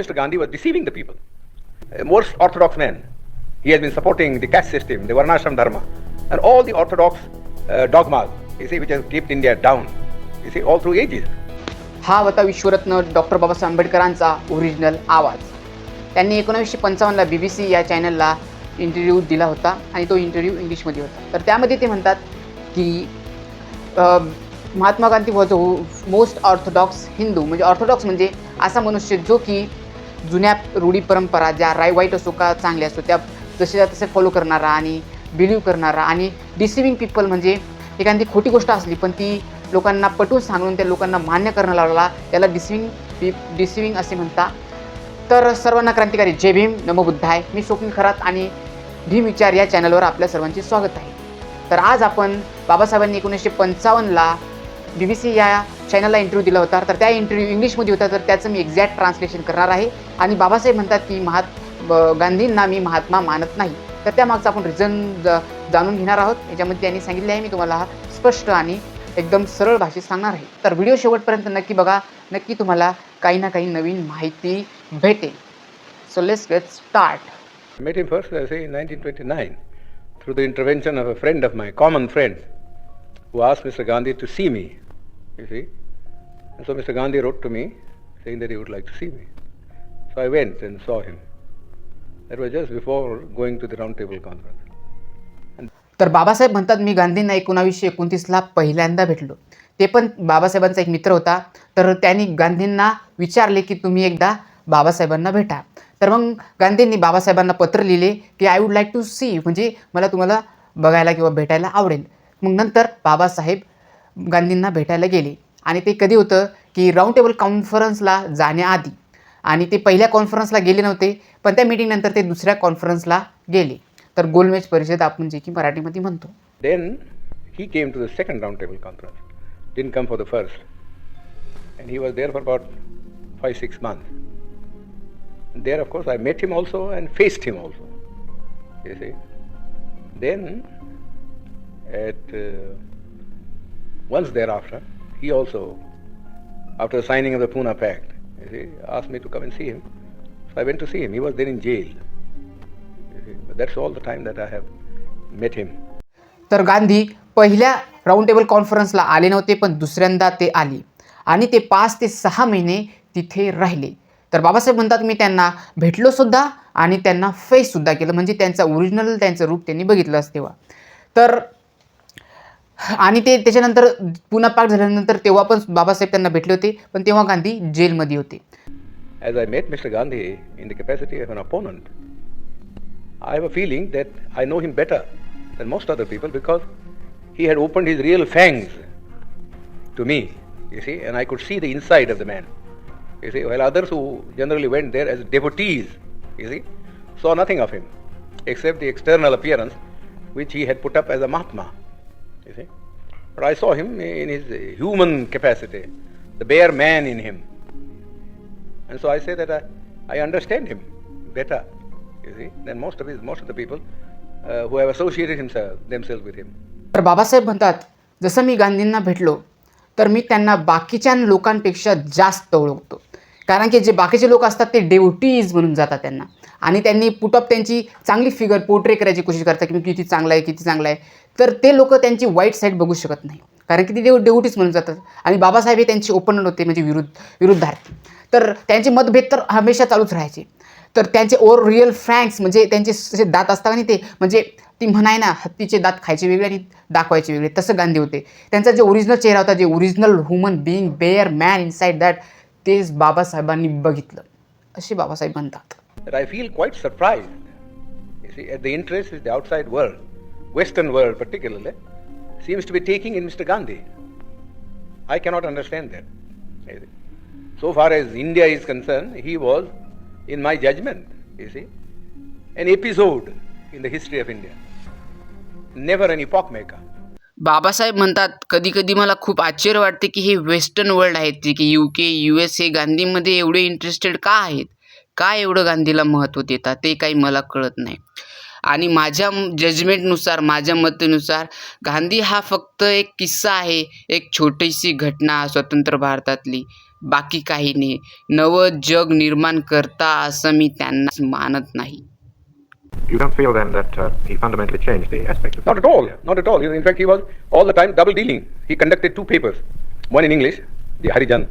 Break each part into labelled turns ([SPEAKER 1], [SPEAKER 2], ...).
[SPEAKER 1] Mr. Gandhi was deceiving the people. A most orthodox man. He has been supporting the caste system, the Varnashram Dharma, and all the orthodox uh, dogmas, you see, which has kept India down, you see, all through ages.
[SPEAKER 2] हा होता विश्वरत्न doctor Babasaheb आंबेडकरांचा original आवाज त्यांनी एकोणीसशे पंचावन्नला बी B C या चॅनलला interview दिला होता आणि तो इंटरव्ह्यू इंग्लिशमध्ये होता तर त्यामध्ये ते म्हणतात की Mahatma Gandhi was a most orthodox Hindu म्हणजे ऑर्थोडॉक्स म्हणजे असा मनुष्य जो की जुन्या रूढी परंपरा ज्या राय वाईट असो का चांगल्या असो त्या जसे तसे फॉलो करणारा आणि बिलीव्ह करणारा आणि डिसिविंग पीपल म्हणजे एखादी खोटी गोष्ट असली पण ती लोकांना पटवून सांगून त्या लोकांना मान्य करणं लावला त्याला डिसिविंग पी डिसिविंग असे म्हणता. तर सर्वांना क्रांतिकारी. जय भीम. नमो बुद्धाय. मी स्वप्नील खरात आणि भीम विचार या चॅनलवर आपल्या सर्वांचे स्वागत आहे. तर आज आपण बाबासाहेबांनी एकोणीसशे पंचावन्नला बी बी सी या चॅनलला इंटरव्ह्यू दिला होता. तर त्या इंटरव्ह्यू इंग्लिशमध्ये होता. तर त्याचं मी एक्झॅक्ट ट्रान्सलेशन करणार आहे. आणि बाबासाहेब म्हणतात की महात गांधींना मी महात्मा मानत नाही. तर त्यामागचं आपण रिझन जाणून घेणार आहोत. याच्यामध्ये त्यांनी सांगितले आहे. मी तुम्हाला स्पष्ट आणि एकदम सरळ भाषेत सांगणार आहे. तर व्हिडिओ शेवटपर्यंत नक्की बघा. नक्की तुम्हाला काही ना काही नवीन माहिती भेटेल. So let's get
[SPEAKER 1] start met in first first, I say, in 1929, through the intervention of a friend of who asked Mr. Gandhi to see me, you see. And so Mr. Gandhi wrote to me saying that he would like to see me. So I went and saw him. That was just before going to the roundtable conference.
[SPEAKER 2] तर बाबासाहेब म्हणतात मी गांधींना एकोणावीसशे एकोणतीसला पहिल्यांदा भेटलो ते पण बाबासाहेबांचा एक मित्र होता तर त्यांनी गांधींना विचारले की तुम्ही एकदा बाबासाहेबांना भेटा तर मग गांधींनी बाबासाहेबांना पत्र लिहिले की I would like to see म्हणजे मला तुम्हाला बघायला किंवा भेटायला आवडेल मग नंतर बाबासाहेब गांधींना भेटायला गेले. आणि ते कधी होतं की राऊंड टेबल कॉन्फरन्सला जाण्याआधी आणि ते पहिल्या कॉन्फरन्सला गेले नव्हते पण त्या मिटिंगनंतर ते दुसऱ्या कॉन्फरन्सला गेले. तर गोलमेज परिषद आपण जे की मराठीमध्ये म्हणतो.
[SPEAKER 1] Then he came to the second round table conference didn't come for the first and he was there for about five six month there of course I met him also and faced him also then at uh, once thereafter, he also, after the signing of the Pune Pact, you see, asked me to come and see him. So I went to see him. He was then in jail. But that's all the time that I have met him.
[SPEAKER 2] तर गांधी पहिल्या round table कॉन्फरन्सला आले नव्हते पण दुसऱ्यांदा ते आले आणि ते पाच ते सहा महिने तिथे राहिले तर बाबासाहेब म्हणतात मी त्यांना भेटलो सुद्धा आणि त्यांना फेससुद्धा केलं म्हणजे त्यांचं ओरिजिनल त्यांचं रूप त्यांनी बघितलं तेव्हा तर आणि ते त्याच्यानंतर पुन्हा पाक झाल्यानंतर तेव्हा पण बाबासाहेब त्यांना भेटले होते पण तेव्हा गांधी जेलमध्ये होते
[SPEAKER 1] As I met Mr. Gandhi in the capacity of an opponent, I have a feeling that I know him better than most other people because he had opened his real fangs to me, you see, and I could see the inside of the man. You see, while others who generally went there as devotees, you see, saw nothing of him except the external appearance which he had put up as a Mahatma. You see. But I saw him in his human capacity, the bare man in him. And so I say that I, I understand him better, you see, than most of his, most of the people uh, who have associated himself, themselves with him.
[SPEAKER 2] तर बाबासाहेब म्हणतात जसं मी गांधींना भेटलो तर मी त्यांना बाकीच्या लोकांपेक्षा जास्त ओळखतो कारण की जे बाकीचे लोक असतात ते डेवटीज म्हणून जातात त्यांना आणि त्यांनी पुटअप त्यांची चांगली फिगर पोर्ट्रे करायची कोशिश करतात की मी किती चांगला आहे किती चांगला आहे तर ते लोक त्यांची वाईट साईड बघू शकत नाही. कारण की ते देव डेवटीज म्हणून जातात. आणि बाबासाहेब हे त्यांचे ओपनर होते म्हणजे विरुद्ध विरुद्धार्थी. तर त्यांचे मतभेद तर हमेशा चालूच राहायचे. तर त्यांचे ओर रिअल फ्रँक्स म्हणजे त्यांचे असे दात असतात आणि ते म्हणजे ती म्हणाय ना हत्तीचे दात खायचे वेगळे आणि दाखवायचे वेगळे. तसं गांधी होते. त्यांचा जे ओरिजिनल चेहरा होता जे original human being bare man inside that तेच बाबासाहेबांनी बघितलं. असे बाबासाहेब म्हणतात.
[SPEAKER 1] I feel quite surprise the interest is the outside world Western world particularly, seems to be taking in Mr. Gandhi. I cannot understand that. So far as India is concerned, he was, in my judgment, you see, an episode in the history of India. Never an epoch maker.
[SPEAKER 3] Babasaheb म्हणतात कधी कधी मला खूप आश्चर्य वाटते की हे western world आहेत जे की यू के यू एस हे गांधीमध्ये एवढे इंटरेस्टेड का आहेत का एवढं गांधीला महत्त्व देतात ते काही मला कळत नाही आणि माझ्या जजमेंटनुसार माझ्या मतेनुसार गांधी हा फक्त एक किस्सा आहे एक छोटीशी घटना स्वतंत्र भारतातली
[SPEAKER 2] बाकी काही नाही नवं जग निर्माण करता असं मी त्यांना मानत नाही
[SPEAKER 4] You don't feel then that uh, he fundamentally changed the aspect of
[SPEAKER 1] Not at all, not at all. In fact, he was all the time double dealing. He conducted two papers, one in English, the Harijan,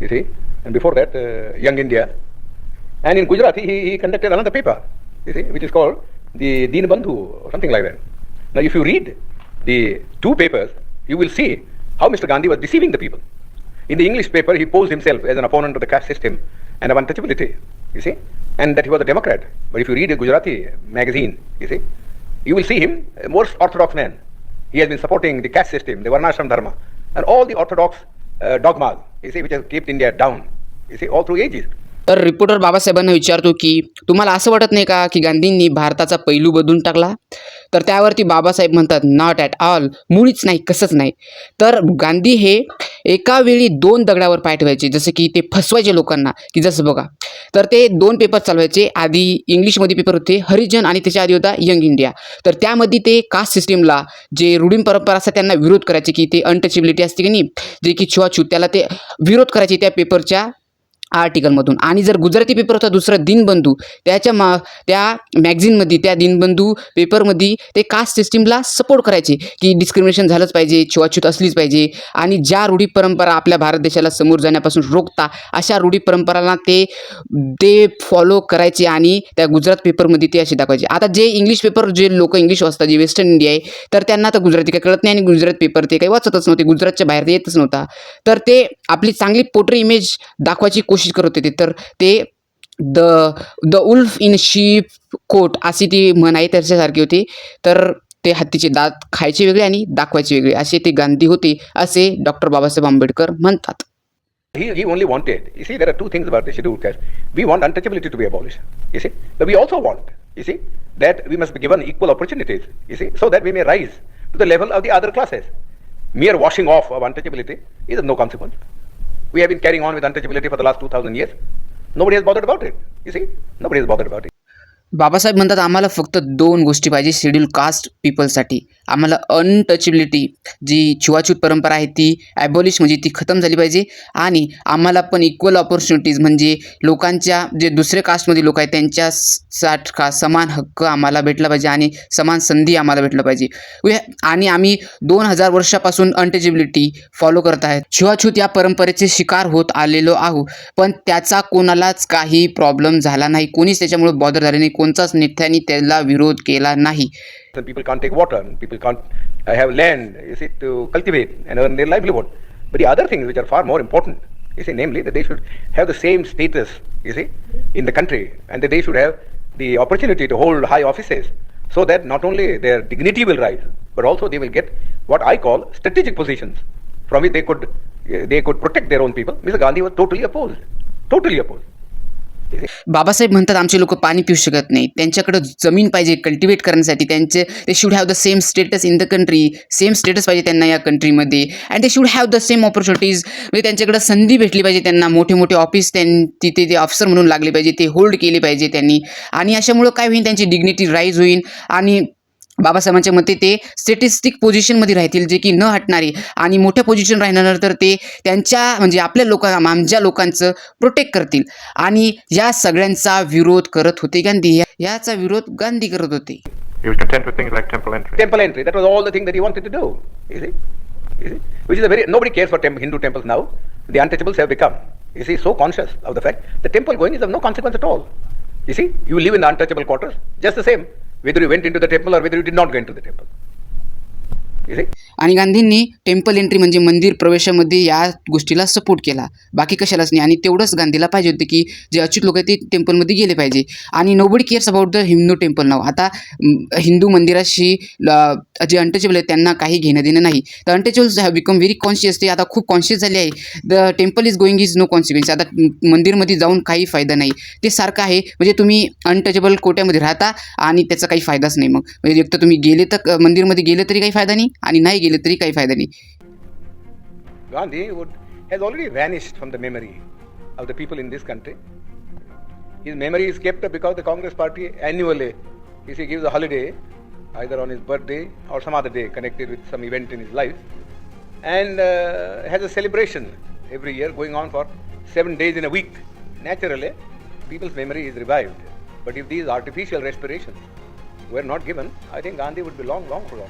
[SPEAKER 1] you see, and before that, uh, Young India. And in Gujarati, he, he conducted another paper, you see, which is called the Deen Bandhu or something like that. Now, if you read the two papers, you will see how Mr. Gandhi was deceiving the people. In the English paper, he posed himself as an opponent of the caste system and of untouchability, you see, and that he was a Democrat. But if you read a Gujarati magazine, you see, you will see him a more orthodox man. He has been supporting the caste system, the Varnashram Dharma, and all the orthodox uh, dogmas, you see, which have kept India down, you see, all through ages.
[SPEAKER 2] तर reporter बाबासाहेबांना विचारतो की तुम्हाला असं वाटत नाही का की गांधींनी भारताचा पैलू बदलून टाकला? तर त्यावरती बाबासाहेब म्हणतात नॉट ॲट ऑल मुळीच नाही कसंच नाही. तर गांधी हे एका वेळी दोन दगडावर पाय ठेवायचे जसं की ते फसवायचे लोकांना की जसं बघा. तर ते दोन पेपर चालवायचे. आधी इंग्लिशमध्ये पेपर होते हरिजन आणि त्याच्या आधी होता यंग इंडिया तर त्यामध्ये ते कास्ट सिस्टीमला जे रूढीन परंपरा असतात त्यांना विरोध करायचे की ते अनटचेबिलिटी असते की नाही जे की छुआछूत त्याला ते विरोध करायचे त्या पेपरच्या आर्टिकलमधून. आणि जर गुजराती पेपर होता दुसरा दिनबंधू. त्याच्या मा त्या मॅगझिनमध्ये त्या दिनबंधू पेपरमध्ये ते कास्ट सिस्टीमला सपोर्ट करायचे की डिस्क्रिमिनेशन झालंच पाहिजे छुवाछूत असलीच पाहिजे. आणि ज्या रूढी परंपरा आपल्या भारत देशाला समोर जाण्यापासून रोखता अशा रूढी परंपरांना ते ते फॉलो करायचे आणि त्या गुजरात पेपरमध्ये ते असे दाखवायचे. आता जे इंग्लिश पेपर जे लोक इंग्लिश वाचतात जे वेस्टर्न इंडिया आहे तर त्यांना तर गुजराती काही कळत नाही आणि गुजरात पेपर ते काही वाचतच नव्हते गुजरातच्या बाहेर ते येतच नव्हता. तर ते आपली चांगली पोट्री इमेज दाखवायची कोशिश कोशिश करत होते तर ते the the wolf in sheep coat अशी ती म्हण आहे त्याच्यासारखी होती तर ते हत्तीचे दात खायचे वेगळे आणि दाखवायचे वेगळे असे ते गांधी होते असे डॉक्टर बाबासाहेब आंबेडकर म्हणतात
[SPEAKER 1] He, he only wanted, you see, there are two things about the scheduled caste. We want untouchability to be abolished, you see, but we also want, you see, that we must be given equal opportunities, you see, so that we may rise to the level of the other classes. Mere washing off of untouchability is of no consequence. We have been carrying on with untouchability for the last 2000 years. Nobody has bothered about it, you see, nobody has bothered about it.
[SPEAKER 2] Babasaheb म्हणतात आम्हाला फक्त दोन गोष्टी पाहिजे schedule caste पीपलसाठी आम्हाला untouchability जी छुवाछूत परंपरा आहे ती ॲबॉलिश म्हणजे ती खतम झाली पाहिजे. आणि आम्हाला पण इक्वल ऑपॉर्च्युनिटीज म्हणजे लोकांच्या जे दुसरे कास्टमध्ये लोक आहेत त्यांच्या सारखा समान हक्क आम्हाला भेटला पाहिजे आणि समान संधी आम्हाला भेटलं पाहिजे. आणि आम्ही दोन हजार वर्षापासून अनटचेबिलिटी फॉलो करत आहेत. छुवाछूत या परंपरेचे शिकार होत आलेलो आहो पण त्याचा कोणालाच काही प्रॉब्लेम झाला नाही. कोणीच त्याच्यामुळे बॉदर झाले नाही. कोणताच नेत्यांनी त्याला विरोध केला नाही
[SPEAKER 1] Some people can't take water, and people can't uh, have land, you see, to cultivate and earn their livelihood. But the other things which are far more important, you see, namely that they should have the same status, you see, in the country, and that they should have the opportunity to hold high offices, so that not only their dignity will rise, but also they will get what I call strategic positions, from which they could uh, they could protect their own people. Mr. Gandhi was totally opposed, totally opposed.
[SPEAKER 2] Babasaheb म्हणतात आमचे लोक पाणी पिऊ शकत नाही. त्यांच्याकडे जमीन पाहिजे कल्टिवेट करण्यासाठी. त्यांचे ते should have the same status in the country same status पाहिजे त्यांना या कंट्रीमध्ये and they should have the same opportunities म्हणजे त्यांच्याकडे संधी भेटली पाहिजे त्यांना. मोठे मोठे ऑफिस त्यां तिथे ते ऑफिसर म्हणून लागले पाहिजे. ते होल्ड केले पाहिजे त्यांनी. आणि अशामुळं काय होईल त्यांची डिग्निटी राईज होईल आणि बाबासाहेबांच्या मते ते स्टेटिस्टिक पोझिशनमध्ये राहतील जे की न हटणारे आणि मोठ्या पोझिशन राहणार तर ते त्यांच्या म्हणजे आपल्या लोकांना आमच्या लोकांचं प्रोटेक्ट करतील आणि या सगळ्यांचा विरोध करत होते गांधी याचा विरोध गांधी करत होते
[SPEAKER 4] He was content with things like temple entry.
[SPEAKER 1] temple entry. That was all the thing that he wanted to do. You see, you see, which is a very nobody cares for tem- Hindu temples now. The untouchables have become, you see, so conscious of the fact the temple going is of no consequence at all. You see, you live in the untouchable quarters, just the same, whether you went into the temple or whether you did not go into the temple.
[SPEAKER 2] आणि गांधींनी temple entry म्हणजे मंदिर प्रवेशामध्ये या गोष्टीला support केला. बाकी कशालाच नाही. आणि तेवढंच गांधीला पाहिजे होते की जे अचूक लोक आहेत ते टेम्पलमध्ये गेले पाहिजे. आणि nobody cares about the Hindu temple नाव आता हिंदू मंदिराशी ल- जे अनटचेबल आहेत त्यांना काही घेणं देणं नाही. तर untouchables have become very conscious ते आता खूप कॉन्शियस झाले आहे. The temple is going is no consequence आता मंदिरमध्ये जाऊन काही फायदा नाही. ते सारखं आहे. म्हणजे तुम्ही अनटचेबल कोट्यामध्ये राहता आणि त्याचा काही फायदाच नाही मग. म्हणजे एक तर तुम्ही गेले तर मंदिरमध्ये गेले तरी काही फायदा नाही. आणि नाही गेले तरी काही फायदा नाही
[SPEAKER 1] Gandhi would, has already vanished from the memory of the people in this country. His memory is kept because the Congress party annually, if he gives a holiday, either on his birthday or some other day connected with some event in his life, and uh, has a celebration every year going on for seven days in a week, naturally, people's memory is revived. But if these artificial respirations were not given, I think Gandhi would be long, long gone.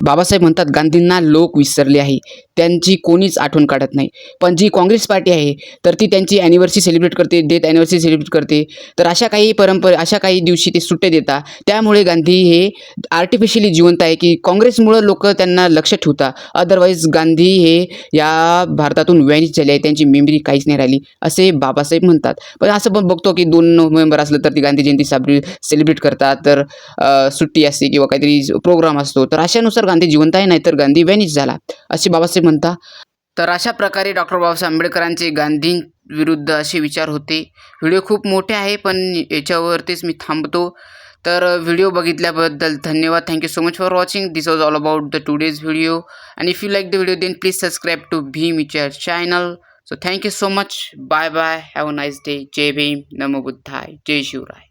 [SPEAKER 2] Babasaheb म्हणतात गांधींना लोक विसरले आहे. त्यांची कोणीच आठवण काढत नाही. पण जी काँग्रेस पार्टी आहे तर ती त्यांची ॲनिव्हर्सरी सेलिब्रेट करते डेथ ॲनिव्हर्सरी सेलिब्रेट करते. तर अशा काही परंपरे अशा काही दिवशी ते सुट्टे देतात त्यामुळे गांधी हे आर्टिफिशियली जिवंत आहे की काँग्रेसमुळं लोक त्यांना लक्ष ठेवतात अदरवाईज गांधी हे या भारतातून वॅनिश झाले आहे. त्यांची मेमरी काहीच नाही राहिली असे बाबासाहेब म्हणतात. पण असं पण बघतो की दोन नोव्हेंबर असलं तर ती गांधी जयंती साबरी सेलिब्रेट करतात. तर सुट्टी असते किंवा काहीतरी प्रोग्राम असतो. तर अशानुसार गांधी जिवंत आहे नाहीतर गांधी वॅनिश झाला असे बाबासाहेब म्हणता. तर अशा प्रकारे डॉक्टर बाबासाहेब आंबेडकरांचे गांधी विरुद्ध असे विचार होते. व्हिडिओ खूप मोठे आहे पण याच्यावरतीच मी थांबतो. तर व्हिडिओ बघितल्याबद्दल धन्यवाद. Thank you so much for watching this was all about the today's video and if you like the video then please subscribe to Bhim Eicher channel so thank you so much bye bye have a nice day जय भीम नमो बुद्धाय जय शिवराय